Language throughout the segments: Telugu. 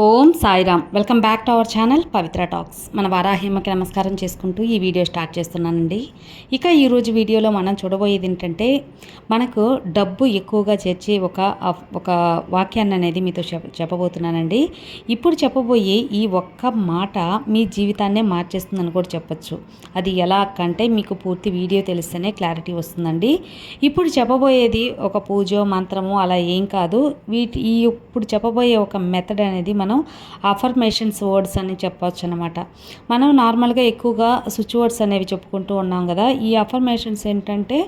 Om Sairam. Welcome back to our channel Pavitra talks. మన వారాహిమకి నమస్కారం చేసుకుంటూ ఈ వీడియో స్టార్ట్ చేస్తున్నానండి. ఇక ఈరోజు వీడియోలో మనం చూడబోయేది ఏంటంటే మనకు డబ్బు ఎక్కువగా చేర్చి ఒక ఒక వాక్యాన్ని అనేది మీతో చెప్ప చెప్పబోతున్నానండి. ఇప్పుడు చెప్పబోయే ఈ ఒక్క మాట మీ జీవితాన్నే మార్చేస్తుందని కూడా చెప్పచ్చు. అది ఎలా కంటే మీకు పూర్తి వీడియో తెలిస్తేనే క్లారిటీ వస్తుందండి. ఇప్పుడు చెప్పబోయేది ఒక పూజో మంత్రము అలా ఏం కాదు. వీటి ఈ ఇప్పుడు చెప్పబోయే ఒక మెథడ్ అనేది మనం అఫర్మేషన్స్ వర్డ్స్ అని చెప్పవచ్చు అనమాట మనం నార్మల్గా ఎక్కువగా స్విచ్ వర్డ్స్ అనేవి చెప్పుకుంటూ ఉన్నాం కదా ఈ అఫర్మేషన్స్ ఏంటంటే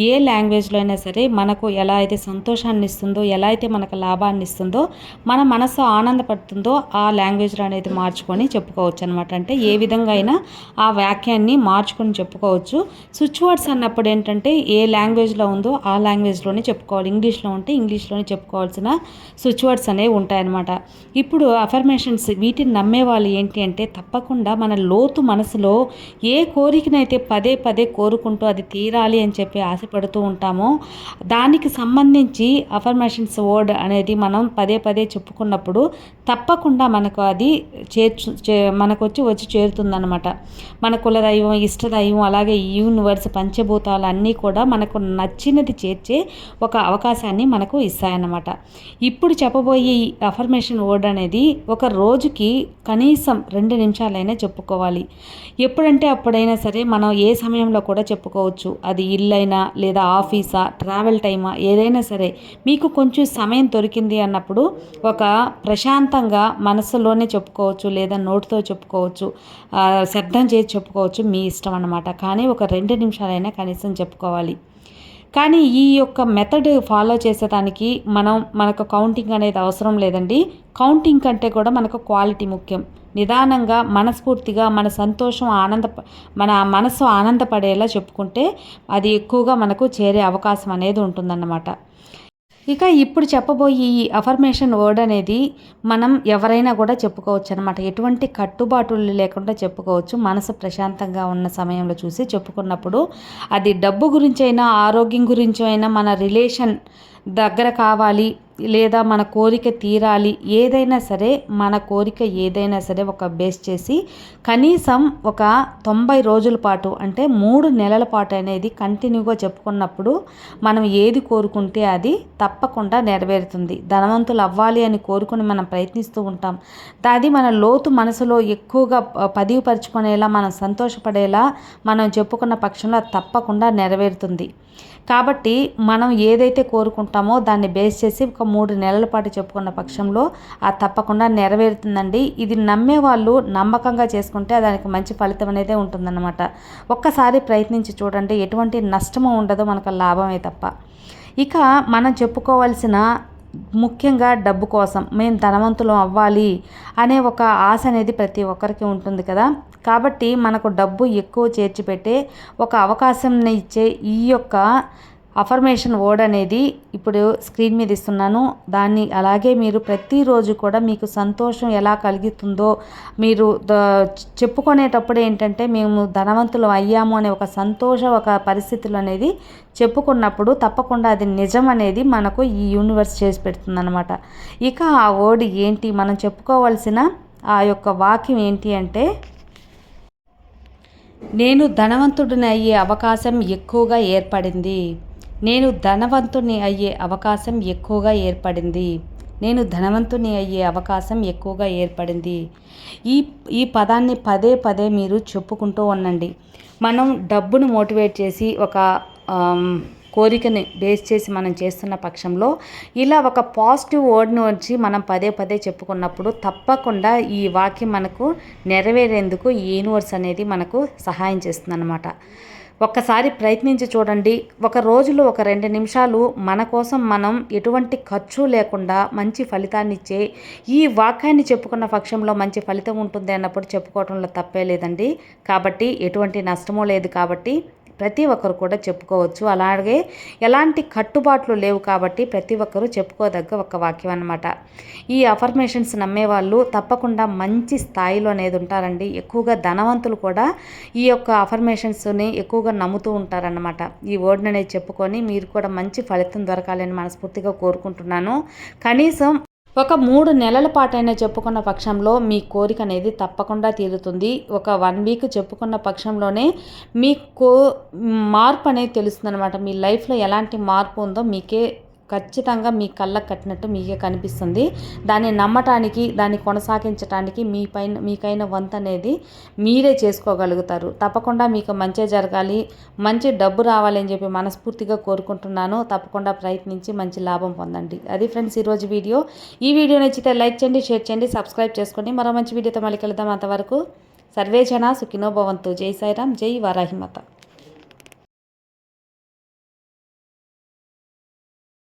ఏ లాంగ్వేజ్లో అయినా సరే మనకు ఎలా అయితే సంతోషాన్ని ఇస్తుందో ఎలా అయితే మనకు లాభాన్ని ఇస్తుందో మన మనసు ఆనందపడుతుందో ఆ లాంగ్వేజ్లో అనేది మార్చుకొని చెప్పుకోవచ్చు అనమాట అంటే ఏ విధంగా అయినా ఆ వాక్యాన్ని మార్చుకొని చెప్పుకోవచ్చు. స్విచ్ వర్డ్స్ అన్నప్పుడు ఏంటంటే ఏ లాంగ్వేజ్లో ఉందో ఆ లాంగ్వేజ్లోనే చెప్పుకోవాలి. ఇంగ్లీష్లో ఉంటే ఇంగ్లీష్లోనే చెప్పుకోవాల్సిన స్విచ్ వర్డ్స్ అనేవి ఉంటాయన్నమాట. ఇప్పుడు అఫర్మేషన్స్ వీటిని నమ్మే వాళ్ళు ఏంటి అంటే తప్పకుండా మన లోతు మనసులో ఏ కోరికనైతే పదే పదే కోరుకుంటూ అది తీరాలి అని చెప్పి ఆశ పడుతూ ఉంటామో. దానికి సంబంధించి అఫర్మేషన్స్ వర్డ్ అనేది మనం పదే పదే చెప్పుకున్నప్పుడు తప్పకుండా మనకు అది చేర్చు మనకు వచ్చి వచ్చి చేరుతుందనమాట మన కులదైవం ఇష్టదైవం అలాగే యూనివర్స్ పంచభూతాలు అన్నీ కూడా మనకు నచ్చినది చేర్చే ఒక అవకాశాన్ని మనకు ఇస్తాయన్నమాట. ఇప్పుడు చెప్పబోయే ఈ అఫర్మేషన్ వర్డ్ అనేది అనేది ఒక రోజుకి కనీసం రెండు నిమిషాలైనా చెప్పుకోవాలి. ఎప్పుడంటే అప్పుడైనా సరే మనం ఏ సమయంలో కూడా చెప్పుకోవచ్చు. అది ఇల్లైనా లేదా ఆఫీసా ట్రావెల్ టైమా ఏదైనా సరే మీకు కొంచెం సమయం దొరికింది అన్నప్పుడు ఒక ప్రశాంతంగా మనసులోనే చెప్పుకోవచ్చు లేదా నోటితో చెప్పుకోవచ్చు శబ్దం చేసి చెప్పుకోవచ్చు మీ ఇష్టం అన్నమాట. కానీ ఒక రెండు నిమిషాలైనా కనీసం చెప్పుకోవాలి. కానీ ఈ యొక్క మెథడ్ ఫాలో చేసేదానికి మనం మనకు కౌంటింగ్ అనేది అవసరం లేదండి. కౌంటింగ్ కంటే కూడా మనకు క్వాలిటీ ముఖ్యం. నిదానంగా మనస్ఫూర్తిగా మన సంతోషం ఆనంద మన మనసు ఆనందపడేలా చెప్పుకుంటే అది ఎక్కువగా మనకు చేరే అవకాశం అనేది ఉంటుందన్నమాట. ఇక ఇప్పుడు చెప్పబోయే ఈ అఫర్మేషన్ వర్డ్ అనేది మనం ఎవరైనా కూడా చెప్పుకోవచ్చు అనమాట ఎటువంటి కట్టుబాటులు లేకుండా చెప్పుకోవచ్చు. మనసు ప్రశాంతంగా ఉన్న సమయంలో చూసి చెప్పుకున్నప్పుడు అది డబ్బు గురించి అయినా ఆరోగ్యం గురించి అయినా మన రిలేషన్ దగ్గర కావాలి లేదా మన కోరిక తీరాలి ఏదైనా సరే మన కోరిక ఏదైనా సరే ఒక బేస్ చేసి కనీసం ఒక తొంభై రోజుల పాటు అంటే మూడు నెలల పాటు అనేది కంటిన్యూగా చెప్పుకున్నప్పుడు మనం ఏది కోరుకుంటే అది తప్పకుండా నెరవేరుతుంది. ధనవంతులు అవ్వాలి అని కోరుకుని మనం ప్రయత్నిస్తూ ఉంటాం. అది మన లోతు మనసులో ఎక్కువగా పదివిపరుచుకునేలా మనం సంతోషపడేలా మనం చెప్పుకున్న పక్షంలో తప్పకుండా నెరవేరుతుంది. కాబట్టి మనం ఏదైతే కోరుకుంటామో దాన్ని బేస్ చేసి ఒక మూడు నెలల పాటు చెప్పుకున్న పక్షంలో ఆ తప్పకుండా నెరవేరుతుందండి. ఇది నమ్మే వాళ్ళు నమ్మకంగా చేసుకుంటే దానికి మంచి ఫలితం అనేది ఉంటుందన్నమాట. ఒక్కసారి ప్రయత్నించి చూడండి ఎటువంటి నష్టము ఉండదు మనకు లాభమే తప్ప. ఇక మనం చెప్పుకోవాల్సిన ముఖ్యంగా డబ్బు కోసం మేము ధనవంతులం అవ్వాలి అనే ఒక ఆశ అనేది ప్రతి ఒక్కరికి ఉంటుంది కదా. కాబట్టి మనకు డబ్బు ఎక్కువ చేర్చిపెట్టే ఒక అవకాశం ఇచ్చే ఈ యొక్క అఫర్మేషన్ వర్డ్ అనేది ఇప్పుడు స్క్రీన్ మీద ఇస్తున్నాను. దాన్ని అలాగే మీరు ప్రతిరోజు కూడా మీకు సంతోషం ఎలా కలుగుతుందో మీరు చెప్పుకునేటప్పుడు ఏంటంటే మేము ధనవంతులు అయ్యాము అనే ఒక సంతోష ఒక పరిస్థితులు అనేది చెప్పుకున్నప్పుడు తప్పకుండా అది నిజం అనేది మనకు ఈ యూనివర్స్ చేసి పెడుతుందన్నమాట. ఇక ఆ వర్డ్ ఏంటి? మనం చెప్పుకోవాల్సిన ఆ యొక్క వాక్యం ఏంటి అంటే నేను ధనవంతుడిని అయ్యే అవకాశం ఎక్కువగా ఏర్పడింది. నేను ధనవంతుని అయ్యే అవకాశం ఎక్కువగా ఏర్పడింది. నేను ధనవంతుని అయ్యే అవకాశం ఎక్కువగా ఏర్పడింది. ఈ ఈ పదాన్ని పదే పదే మీరు చెప్పుకుంటూ ఉండండి. మనం డబ్బును మోటివేట్ చేసి ఒక కోరికని బేస్ చేసి మనం చేస్తున్న పక్షంలో ఇలా ఒక పాజిటివ్ వర్డ్ని వచ్చి మనం పదే పదే చెప్పుకున్నప్పుడు తప్పకుండా ఈ వాక్యం మనకు నెరవేరేందుకు ఈ యూనివర్స్ అనేది మనకు సహాయం చేస్తుందన్నమాట. ఒక్కసారి ప్రయత్నించి చూడండి. ఒక రోజులో ఒక రెండు నిమిషాలు మన కోసం మనం ఎటువంటి ఖర్చు లేకుండా మంచి ఫలితాన్ని ఇచ్చే ఈ వాక్యాన్ని చెప్పుకున్న పక్షంలో మంచి ఫలితం ఉంటుంది అన్నప్పుడు చెప్పుకోవడంలో తప్పే లేదండి. కాబట్టి ఎటువంటి నష్టమూ లేదు కాబట్టి ప్రతి ఒక్కరు కూడా చెప్పుకోవచ్చు. అలాగే ఎలాంటి కట్టుబాట్లు లేవు కాబట్టి ప్రతి ఒక్కరూ చెప్పుకోదగ్గ ఒక వాక్యం అనమాట ఈ అఫర్మేషన్స్ నమ్మేవాళ్ళు తప్పకుండా మంచి స్థాయిలో అనేది ఉంటారండి. ఎక్కువగా ధనవంతులు కూడా ఈ యొక్క అఫర్మేషన్స్ని ఎక్కువగా నమ్ముతూ ఉంటారనమాట ఈ వర్డ్ని అనేది చెప్పుకొని మీరు కూడా మంచి ఫలితం దొరకాలని మనస్ఫూర్తిగా కోరుకుంటున్నాను. కనీసం ఒక మూడు నెలల పాటైనా చెప్పుకున్న పక్షంలో మీ కోరిక అనేది తప్పకుండా తీరుతుంది. ఒక వన్ వీక్ చెప్పుకున్న పక్షంలోనే మీకు మార్పు అనేది తెలుస్తుంది అనమాట మీ లైఫ్లో ఎలాంటి మార్పు ఉందో మీకే ఖచ్చితంగా మీ కళ్ళకు కట్టినట్టు మీకే కనిపిస్తుంది. దాన్ని నమ్మటానికి దాన్ని కొనసాగించడానికి మీ పైన మీకైన వంత అనేది మీరే చేసుకోగలుగుతారు. తప్పకుండా మీకు మంచి జరగాలి మంచి డబ్బు రావాలని చెప్పి మనస్ఫూర్తిగా కోరుకుంటున్నాను. తప్పకుండా ప్రయత్నించి మంచి లాభం పొందండి. అది ఫ్రెండ్స్ ఈరోజు వీడియో. ఈ వీడియో నచ్చితే లైక్ చేయండి షేర్ చేయండి సబ్స్క్రైబ్ చేసుకోండి. మరో మంచి వీడియోతో మళ్ళీ కలుద్దాం అంతవరకు. సర్వే జన సుఖినో భవంతు. జై సాయిరామ్. జై వారాహిమత